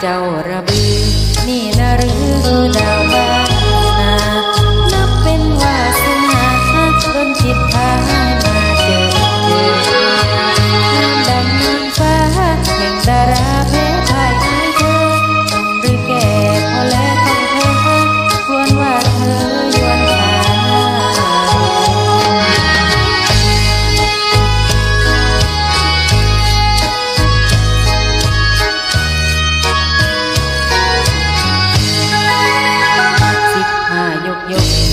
เจ้าระบือนี่นะหรือคือ you